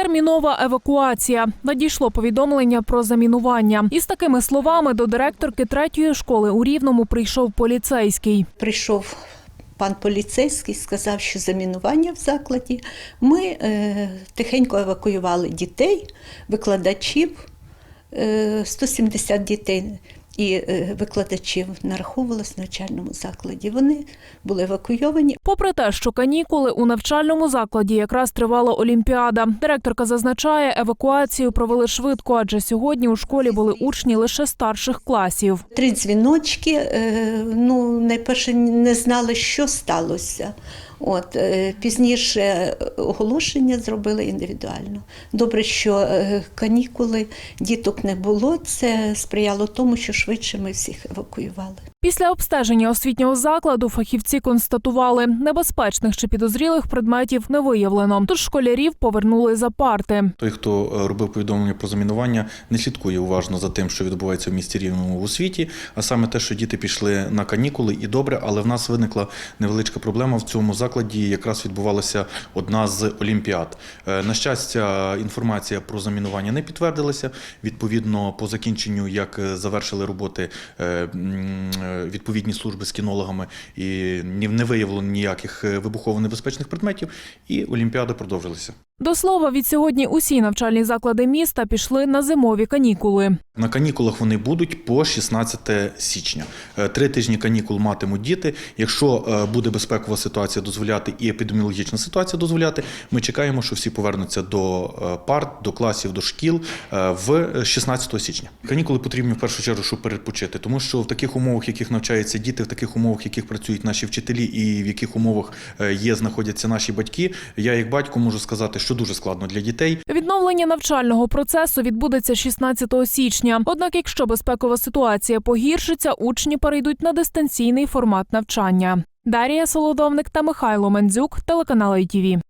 Термінова евакуація. Надійшло повідомлення про замінування. Із такими словами до директорки третьої школи у Рівному прийшов поліцейський. Прийшов пан поліцейський, сказав, що замінування в закладі. Ми е, тихенько евакуювали дітей, викладачів, е, 170 дітей і е, викладачів нараховувалось в навчальному закладі. Вони були евакуйовані. Попри те, що канікули у навчальному закладі якраз тривала Олімпіада. Директорка зазначає, евакуацію провели швидко, адже сьогодні у школі були учні лише старших класів. Три дзвіночки. е, Ну, найперше не знали, що сталося. От е, пізніше оголошення зробили індивідуально. Добре, що е, канікули діток не було. Це сприяло тому, що швидше ми всіх евакуювали. Після обстеження освітнього закладу фахівці констатували, небезпечних чи підозрілих предметів не виявлено. Тож школярів повернули за парти. Той, хто е, робив повідомлення про замінування, не слідкує уважно за тим, що відбувається в місті Рівному в освіті, а саме те, що діти пішли на канікули, і добре, але в нас виникла невеличка проблема в цьому закладі. Якраз відбувалася одна з олімпіад. Е, На щастя, інформація про замінування не підтвердилася. Відповідно, по закінченню, як е, завершили роботи відповідні служби з кінологами, і не виявлено ніяких е, вибухово-небезпечних предметів, і олімпіада продовжилася. До слова, від сьогодні усі навчальні заклади міста пішли на зимові канікули. На канікулах вони будуть по 16 січня. Е, Три тижні канікул матимуть діти. Якщо е, буде безпекова ситуація дозволяти і епідеміологічна ситуація дозволяти, ми чекаємо, що всі повернуться до е, парт, до класів, до шкіл в 16 січня. Канікули потрібні в першу чергу, щоб перепочити, тому що в таких умовах, в яких навчаються діти, в таких умовах, в яких працюють наші вчителі, і в яких умовах є, знаходяться наші батьки. Я, як батько, можу сказати, що дуже складно для дітей. Відновлення навчального процесу відбудеться 16 січня. Однак, якщо безпекова ситуація погіршиться, учні перейдуть на дистанційний формат навчання. Дарія Солодовник та Михайло Мендзюк, телеканал ITV.